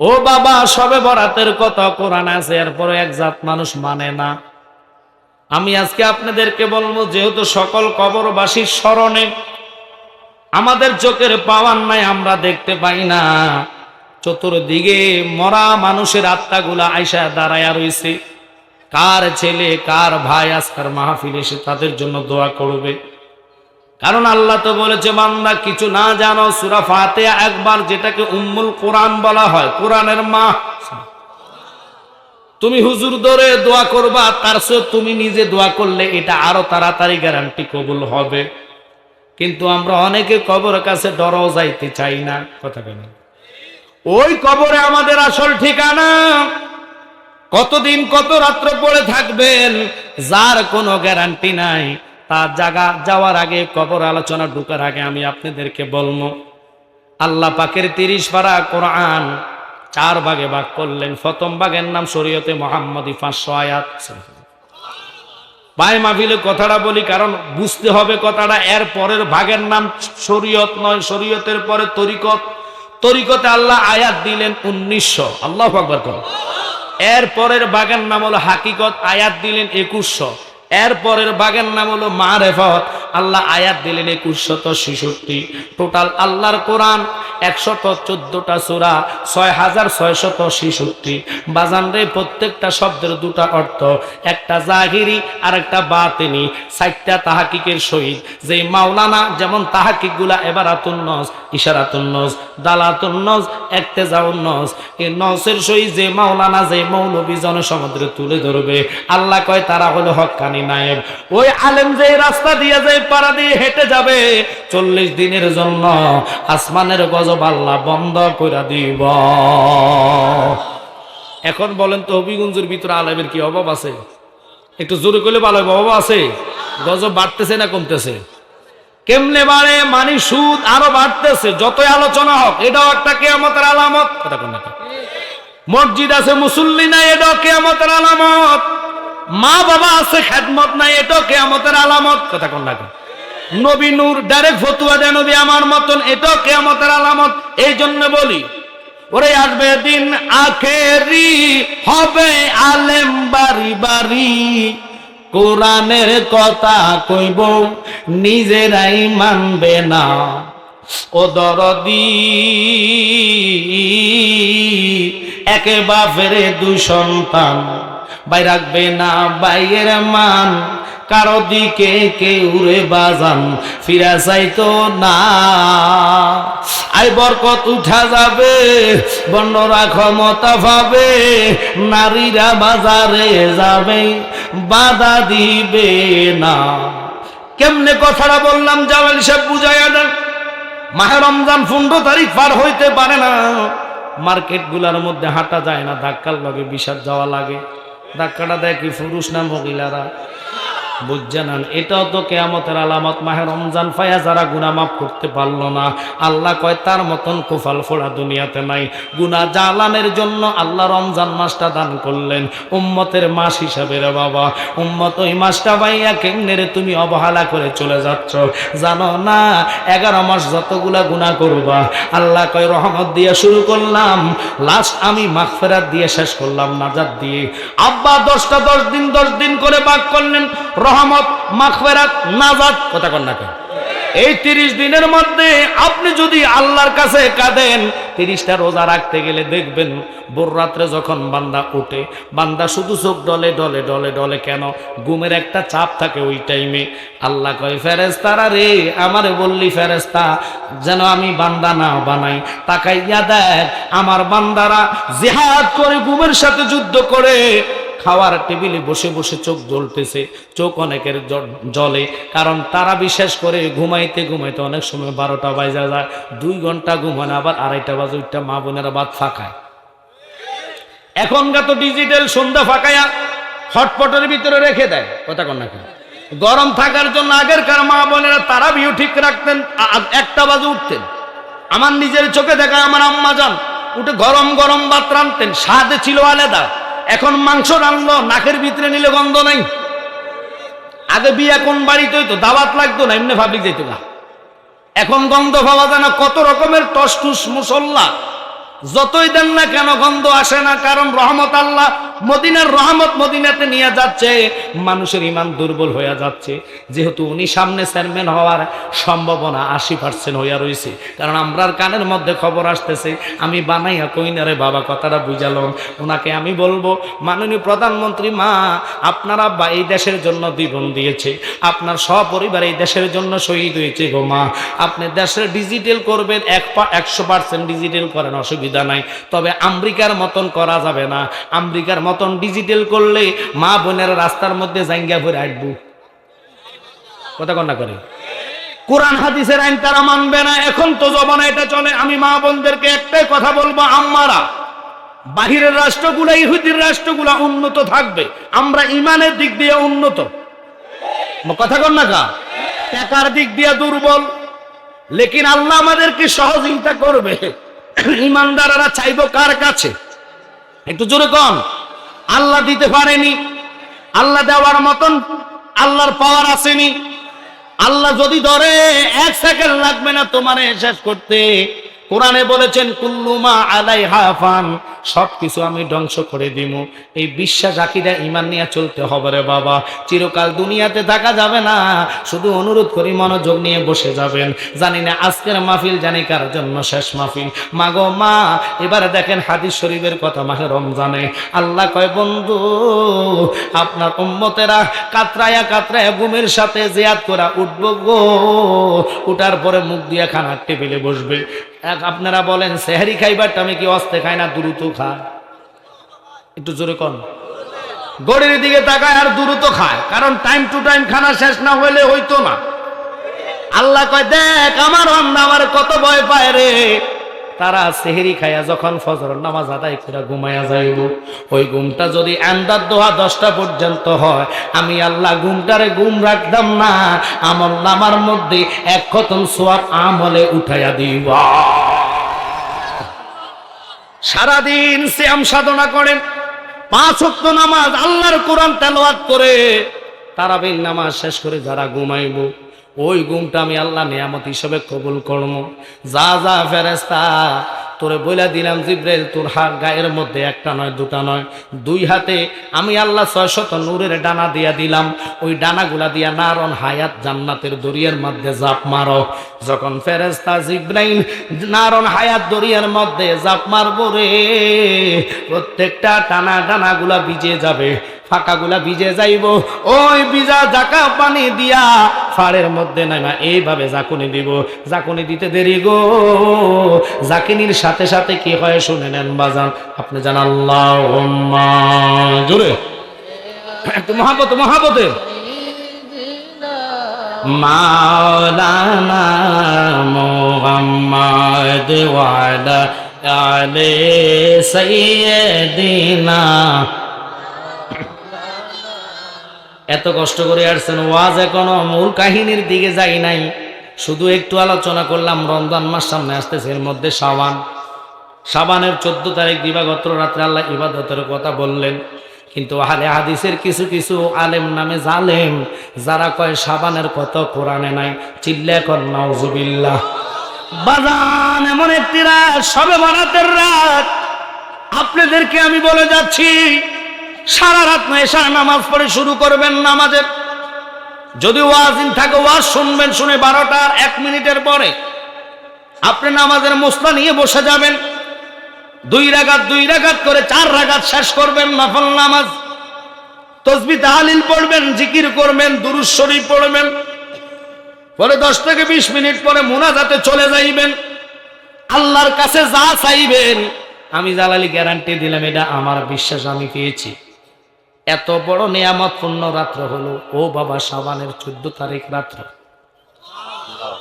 ও বাবা, সবে বরাতের কথা কোরআন আছে এরপরে এক জাত মানুষ মানে না। আমি আজকে আপনাদেরকে বলব, যেহেতু সকল কবরবাসীর স্মরণে আমাদের চোখের পাওয়ার নাই, আমরা দেখতে পাই না। চতুর্দিকে মরা মানুষের আত্মাগুলা আইসা দাঁড়ায়া রয়েছে। কার ছেলে, কার ভাই আজকার মাহফিল এসে তাদের জন্য দোয়া করবে। কারণ আল্লাহ তো বলেছে, বান্দা কিছু না জানো, সুরা ফাতে একবার যেটাকে উম্মুল কোরআন বলা হয়, কোরআনের মা। তুমি হুজুর ধরে দোয়া করবা, তার চেয়ে তুমি নিজে দোয়া করলে এটা আরও তাড়াতাড়ি গ্যারান্টি কবুল হবে। কিন্তু আমরা অনেকে কবর কাছে ডরও যাইতে চাই না। কথা কেন ওই কবরে আমাদের আসল ঠিকানা। কতদিন কত রাত্র পড়ে থাকবেন, যার কোনো গ্যারান্টি নাই। তার জায়গা যাওয়ার আগে কবর আলোচনা ঢুকার আগে আমি আপনাদেরকে বলব, আল্লাহ পাকের তিরিশ পারা কোরআন চার ভাগে ভাগ করলেন। প্রথম ভাগের নাম শরীয়তে মোহাম্মদী পাঁচশো আয়াত। পায়ে মাহফিলে কথাটা বলি, কারণ বুঝতে হবে কথাটা। এর পরের ভাগের নাম শরীয়ত নয়, শরীয়তের পরে তরিকত। তরিকতে আল্লাহ আয়াত দিলেন উনিশশো। আল্লাহ এর পরের বাগের নাম হলো হাকিকত। আয়াত দিলেন একুশশো। এর পরের বাগের নাম হলো মারেফত। আল্লাহ আয়াত দিলেন একুশশত ছেষট্টি। টোটাল আল্লাহর কোরআন একশত চোদ্দটা সুরা ছয় হাজার ছয়শত ছেষট্টি। বাজান রে, প্রত্যেকটা শব্দের দুটা অর্থ, একটা জাহিরি আর একটা বাতেনি। সাইটটা তাহাকিকের সহিত। যে মাওলানা যেমন তাহাকিকগুলা এবার আতুন্নস ইশারাতুন্নস দালাতুন্নস একতেজাউন্নস এই নসের সহিত যে মাওলানা, যে মৌলবী জনসমুদ্রে তুলে ধরবে। আল্লাহ কয়, তারা হলো হক্কানি নায়েব। ওই আলেম যে রাস্তা দিয়ে যে পাড়া দিয়ে হেঁটে যাবে। চল্লিশ দিনের জন্য আসমানের গজব আল্লাহ বন্ধ করে দিব। এখন বলেন তো হবিগঞ্জের ভিতরে আলেমের কি অভাব আছে? একটু জোরে করলে ভালো অভাব আছে? গজব বাড়তেছে না কমতেছে? কেমনে বাড়ে? মানি সুদ আরও বাড়তেছে, যতই আলোচনা হোক, এটাও একটা কেয়ামতের আলামত। কথা মসজিদ আছে, মুসল্লি নাই, এটাও কেয়ামতের আলামত। মা বাবা আছে, খেদমত নাই, এটাও কেয়ামতের আলামত। কথা কোন না নবী নূর ডাইরেক্ট ফতুয়া দেয় নবী আমার মতন, এটাও কেয়ামতের আলামত। এই জন্য বলি, ওরে আসবে দিন আখেরি, হবে আলেম বাড়ি বাড়ি। কোরআনের কথা কইব, নিজেরাই মানবে না। ও দরদি, একে বাপের দুই সন্তান। বাই রাখবে না বাইয়ের মান। কারও দিকে কেউ রে বাজান, ফিরা চাইতো না। আই বরকত উঠা যাবে, বন্যরা ক্ষমতা পাবে নারীরা বাজারে যাবে, বাধা দিবে না। কেমনে কথাটা বললাম জামাল সাহেব বুঝাইয়া দেন। মাহে রমজান পনেরো তারিখ পার হইতে পারে না। মার্কেটগুলার মধ্যে হাঁটা যায় না, ধাক্কার লগে বিষাদ যাওয়া লাগে। ধাক্কাটা দেয় কি পুরুষ না মহিলারা বুঝছে না এটাও তো কেয়ামতের আলামত। মাহে রমজান ফায়া যারা গুনা মাফ করতে পারল না, আল্লাহ কয়, তার মতন কুফাল ফোড়া দুনিয়াতে নাই। গুনা জালানের জন্য আল্লাহ রমজান মাসটা দান করলেন। উম্মতের মাস হিসাবে রে বাবা। উম্মত ওই মাসটা বাইয়া কেমনে রে তুমি অবহেলা করে চলে যাচ্ছ? জানো না, এগারো মাস যতগুলা গুণা করবা, আল্লাহ কয়, রহমত দিয়ে শুরু করলাম। লাস্ট আমি মাগফেরাত দিয়ে শেষ করলাম নাজাত দিয়ে। আব্বা দশটা দশ দিন দশ দিন করে বাক করলেন। রহমত, মাগফেরাত, নাজাত, কথা কন না কেন? এই তিরিশ দিনের মধ্যে আপনি যদি আল্লাহর কাছে কাঁদেন, তিরিশটা রোজা রাখতে গেলে দেখবেন ভোর রাত্রে যখন বান্দা উঠে, বান্দা শুধু চোখ ডলে ডলে ডলে ডলে কেন? গুমের একটা চাপ থাকে ওই টাইমে আল্লাহ কয় ফেরেস্তারা রে, আমারে বললি ফেরেস্তা যেন আমি বান্দা না বানাই। তাকাইয়া দেখ, আমার বান্দারা জেহাদ করে ঘুমের সাথে যুদ্ধ করে খাওয়ার টেবিলে বসে বসে চোখ জ্বলতেছে, চোখ অনেকের জলে কারণ তারা বিশেষ করে ঘুমাইতে ঘুমাইতে অনেক সময় বারোটা বাজা যায়, দুই ঘণ্টা ঘুমানো আবার আড়াইটা বাজে ওইটা মা বোনেরা বাদ ফাঁকায়। এখনকার তো ডিজিটাল সন্ধ্যা ফাঁকায়া হটপটের ভিতরে রেখে দেয়, কথা কন না গরম থাকার জন্য আগেরকার মা বোনেরা তারা ভিউ ঠিক রাখতেন একটা বাজে উঠতেন। আমার নিজের চোখে দেখা আমার আম্মা যান, উঠে গরম গরম ভাত রানতেন স্বাদে ছিল আলাদা। এখন মাংস রানলো নাকের ভিতরে নিলে গন্ধ নাই। আগে বিয়া কোন বাড়িতে হইতো, দাওয়াত লাগতো না, এমনি ভাবলি যেত না এখন গন্ধ ভাবা যায় না, কত রকমের টসটুস মুসল্লা যতই দেন না কেন গন্ধ আসে না, কারণ রহমত আল্লাহ মদিনার রহমত মদিনাতে নিয়ে যাচ্ছে, মানুষের ইমান দুর্বল হয়ে যাচ্ছে। যেহেতু উনি সামনে চেয়ারম্যান হওয়ার সম্ভাবনা আশি পার্সেন্ট হইয়া রয়েছে কারণ আমরার কানের মধ্যে খবর আসতেছে, আমি বানাইয়া কইনারে বাবা, কথাটা বুঝালাম ওনাকে আমি বলব, মাননীয় প্রধানমন্ত্রী মা, আপনারা বা এই দেশের জন্য জীবন দিয়েছে, আপনার সপরিবার এই দেশের জন্য শহীদ হয়েছে গো মা। আপনি দেশের ডিজিটাল করবেন, এক একশো পার্সেন্ট ডিজিটাল করেন, অসুবিধা নাই। তবে আমেরিকার মতন করা যাবে না। আমেরিকার মতন ডিজিটাল করলে মা বোনের রাস্তার মধ্যে জাঙ্গা ভরে আসব কথা কন্যা করে। কোরআন, হাদিসের আইন তারা মানবে না। এখন তো জমানা এটা চলে। আমি মা বোনদেরকে একটাই কথা বলব, আম্মারা, বাহিরের রাষ্ট্রগুলা, ইহুদির রাষ্ট্রগুলা উন্নত থাকবে। আমরা ইমানের দিক দিয়ে উন্নত। কথা কন না কা? টাকার দিক দিয়ে দুর্বল। লেকিন আল্লাহ আমাদেরকে সহযোগিতা করবে। ইমানদাররা চাইব কার কাছে? একটু জোরে কন। আল্লাহ দিতে পারেনি। আল্লাহ দেওয়ার মতন আল্লাহর পাওয়ার আসেনি। আল্লাহ যদি ধরে, এক সেকেন্ড লাগবে না তোমারে শেষ করতে। কোরআনে বলেছেন কুল্লুমা আলাই হাফান সবকিছু আমি ধ্বংস করে দিব এই বিশ্বাস, আকিদা ইমান নিয়ে চলতে হবে রে বাবা। চিরকাল দুনিয়াতে থাকা যাবে না, শুধু অনুরোধ করি মনোযোগ নিয়ে বসে যাবেন। জানি না আজকের মাহফিল, জানি কার জন্য শেষ মাহফিল। মাগো মা, এবারে দেখেন হাদিস শরীফের কথা মাহে রমজানে। আল্লাহ কয়, বন্ধু, আপনার উম্মতেরা কাতরায়া কাতরায়া ঘুমের সাথে জিয়াদ করা উঠবো গো। উঠার পরে মুখ দিয়ে খানার টেবিলে বসবে। এক আপনারা বলেন, সেহারি খাইবার আমি কি অস্তে খাই না, দ্রুত খায় একটু জোরে কন। গড়ির দিকে তাকায় আর দ্রুত খায়, কারণ টাইম টু টাইম খানা শেষ না হইলে হইতো না। আল্লাহ কয়, দেখ, আমার অন্না আমার কত ভয় পায় রে। তারা সেহেরি খাইয়া যখন ফজর নামাজ আদায় করে ঘুমাইয়া যাইব, ওই ঘুমটা যদি আন্দার দোহা দশটা পর্যন্ত হয়, আমি আল্লাহ ঘুমটারে ঘুম রাখতাম না আমল নামার মধ্যে এক খতম সোয়াব আমলে উঠাইয়া দিব সারাদিন শ্যাম সাধনা করেন, পাঁচ নামাজ আল্লাহর কোরআন তেলাওয়াত করে। তারাবির নামাজ শেষ করে যারা ঘুমাইব, ওই ঘুমটা আমি আল্লাহ নিয়ামত হিসেবে কবুল করব যা যা ফেরেস্তা তোরে বইলা দিলাম জিব্রাইল, তোর হাত গায়ের মধ্যে একটা নয়, দুটা নয়, দুই হাতে আমি আল্লাহ ছয় শত নূরের ডানা দিয়া দিলাম। ওই ডানাগুলা দিয়া নারন হায়াত জান্নাতের দরিয়ার মধ্যে জাপ মারো। যখন ফেরেস্তা জিব্রাইল নারন হায়াত দরিয়ার মধ্যে জাপ মারবো রে, প্রত্যেকটা টানা ডানাগুলা ভিজে যাবে। ফাঁকাগুলা ভিজে যাইব। ওই ভিজা জাকা পানি দিয়া ফাড়ের মধ্যে নামা এইভাবে জাকুনি দিব। জাকুনি দিতে দেরি গো। জাকিনির সাথে সাথে কি হয় শুনে নেন বাজান। আপনি জান আল্লাহ জোরে। একটু মহাবত মহাবতে মাওলানা মোহাম্মদ ওয়ালা আলে সাইয়্যিদিনা এত কষ্ট করে আসছেন, ওয়াজ এখনও মূল কাহিনীর দিকে যাই নাই। শুধু একটু আলোচনা করলাম, রমজান মাস সামনে আসতেছে, এর মধ্যে সাবান সাবানের চোদ্দ তারিখ দিবাগত রাত্রে আল্লাহ ইবাদতের কথা বললেন। কিন্তু আলে হাদিসের কিছু কিছু আলেম নামে জালেম, যারা কয় সাবানের কত কোরআনে নাই। চিল্লে কর নাউজুবিল্লাহ। বাজান, এমন একটি রাত, সবে বারাতের রাত। আপনাদেরকে আমি বলে যাচ্ছি সারা রাত না এসা নামাজ পড়ে শুরু করবেন নামাজের। যদি ওয়াজিন থাকে, ওয়াজ শুনবেন, শুনে বারোটার এক মিনিটের পরে আপনি নামাজের মোসলা নিয়ে বসে যাবেন। দুই রাগাত দুই রাগাত করে চার রাগাত শেষ করবেন নফল নামাজ। তসবি তাহালিল পড়বেন, জিকির করবেন দুরুজ শরীফ পড়বেন। পরে দশ থেকে বিশ মিনিট পরে মোনাজাতে চলে যাইবেন। আল্লাহর কাছে যা চাইবেন, আমি জালালি গ্যারান্টি দিলাম, এটা আমার বিশ্বাস আমি পেয়েছি। এত বড় নিয়ামত পূর্ণ রাত্র হলো। ও বাবা, সাবানের চোদ্দ তারিখ রাত্র।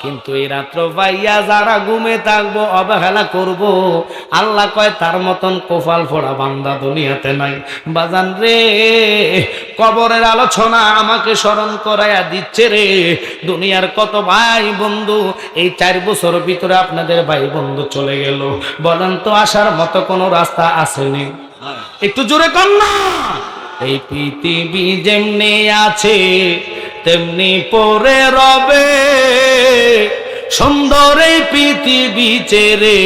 কিন্তু এই রাত্র পাইয়া যারা ঘুমে থাকব, অবহেলা করব, আল্লাহ কয়, তার মতন কোফাল ফোড়া বান্দা দুনিয়াতে নাই। বাজান রে, কবরের আলোচনা আমাকে স্মরণ করাইয়া দিচ্ছে রে। দুনিয়ার কত ভাই বন্ধু, এই চার বছর ভিতরে আপনাদের ভাই বন্ধু চলে গেল। বলেন তো, আসার মতো কোনো রাস্তা আসেনি একটু জোরে কর না। এই পৃথিবী যেমনি আছে, তেমনি পরে রবে। সুন্দর এই পৃথিবী ছেড়ে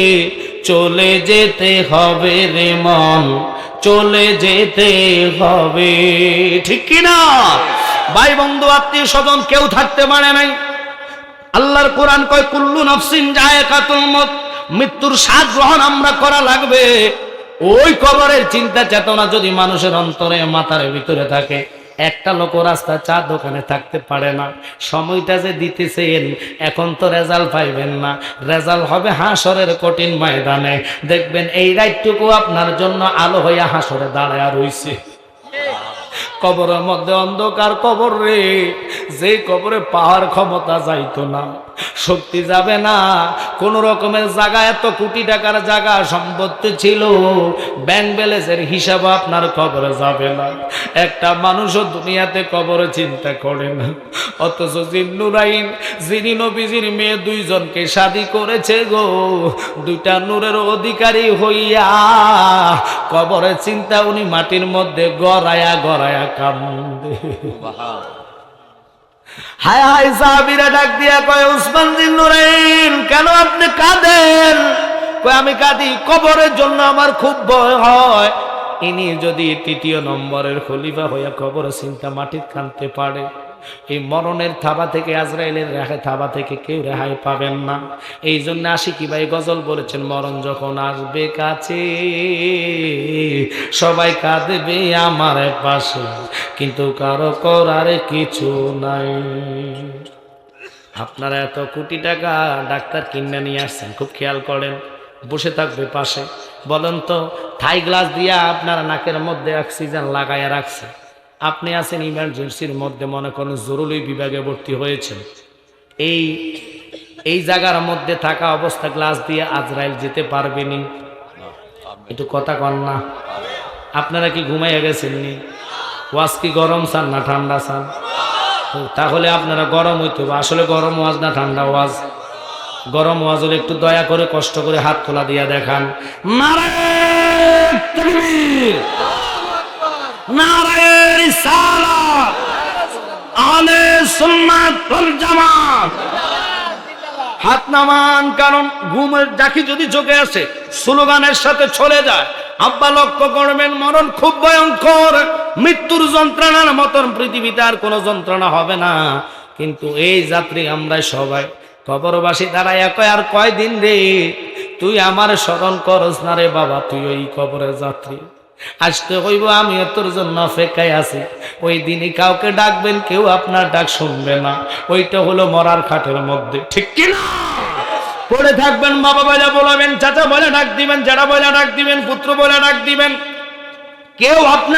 চলে যেতে হবে রে মন, চলে যেতে হবে। ঠিক কি না? ভাই, বন্ধু, আত্মীয় স্বজন কেউ থাকতে পারে নাই। আল্লাহর কোরআন কয়, কুল্লু নফসিন যায় কাতুল মত মৃত্যুর স্বাদ গ্রহণ আমরা করা লাগবে। ওই কবরের চিন্তা চেতনা যদি মানুষের অন্তরে মাথার ভিতরে থাকে, একটা লোক রাস্তা চা দোকানে থাকতে পারে না। সময়টা যে দিতেছেন, এখন তো রেজাল্ট পাইবেন না। রেজাল্ট হবে হাঁসরের কঠিন ময়দানে। দেখবেন এই রাইটটুকু আপনার জন্য আলো হইয়া হাসরে দাঁড়ায় রইছে। কবরের মধ্যে অন্ধকার কবর রে। যে কবরে পাহাড় ক্ষমতা যাইতো না, শক্তি যাবে না। কোন রকমের জায়গা, এত কোটি টাকার জায়গা সম্পত্তি ছিল ব্যাংক ব্যালেন্সের হিসাব আপনার কবরে যাবে না। একটা মানুষও দুনিয়াতে কবরে চিন্তা করে না। অথচ জিন্নুরাইন যিনি নবীজির মেয়ে দুইজনকে শাদি করেছে গো, দুইটা নূরের অধিকারী হইয়া কবরে চিন্তা উনি মাটির মধ্যে গড়ায়া গড়ায়া কান্দে। হায় হায় সাহাবিরা ডাক দিয়া কয়, উসমান জিন্নুরাইন কেন আপনি কাঁদেন? কয়, আমি কাঁদি, কবরের জন্য আমার খুব ভয় হয়। ইনি যদি তৃতীয় নম্বরের খলিফা হইয়া কবর চিন্তা মাটির কানতে পারে এই মরণের থাবা থেকে, আজরাইলের রেহাই থাবা থেকে কেউ রেহাই পাবেন না। এই জন্য আশিকি ভাই গজল বলেছেন, মরণ যখন আসবে কাছে, সবাই কাঁদবে আমার পাশে, কিন্তু কারও করার কিছু নাই। আপনারা এত কোটি টাকা ডাক্তার কিনে নিয়ে আসছেন, খুব খেয়াল করেন, বসে থাকবে পাশে। বলেন তো, থাই গ্লাস দিয়া আপনারা নাকের মধ্যে অক্সিজেন লাগাইয়া রাখছে। আপনি আছেন ইমার্জেন্সির মধ্যে, মনে করেন জরুরি বিভাগে ভর্তি হয়েছেন। এই এই জায়গার মধ্যে থাকা অবস্থা গ্লাস দিয়ে আজরাইল যেতে পারবেনি একটু কথা কন না। আপনারা কি ঘুমাইয়া গেছেননি? ওয়াজ কি গরম চান না ঠান্ডা চান তাহলে আপনারা গরম হইতে হবে। আসলে গরম ওয়াজ না ঠান্ডা ওয়াজ? গরম ওয়াজ হলে একটু দয়া করে কষ্ট করে হাত তোলা দিয়া দেখান! হাত নামান, কারণ ঘুমের যদি চোখে আসে, স্লোগানের সাথে চলে যায়। আব্বা লক্ষ্য করবেন, মরণ খুব ভয়ঙ্কর। মৃত্যুর যন্ত্রণার মতন পৃথিবীতে আর কোনো যন্ত্রণা হবে না। কিন্তু এই যাত্রী আমরা সবাই, কবরবাসী দাঁড়ায় কয় আর কয়দিন রে? তুই আমার স্মরণ করস না রে বাবা, তুই ওই কবরের যাত্রী। আসতে হইব আমি তোর জন্য অপেক্ষায় আছি। ওই দিনই কাউকে ডাকবেন, কেউ আপনার ডাক শুনবে না। ওইটা হলো মরার খাটের মধ্যে। ঠিক কিনা পড়ে থাকবেন বাবা বলে বলাবেন, চাচা বলে ডাক দিবেন যারা বলে ডাক দিবেন, পুত্র বলে ডাক দিবেন। কেউ আপনার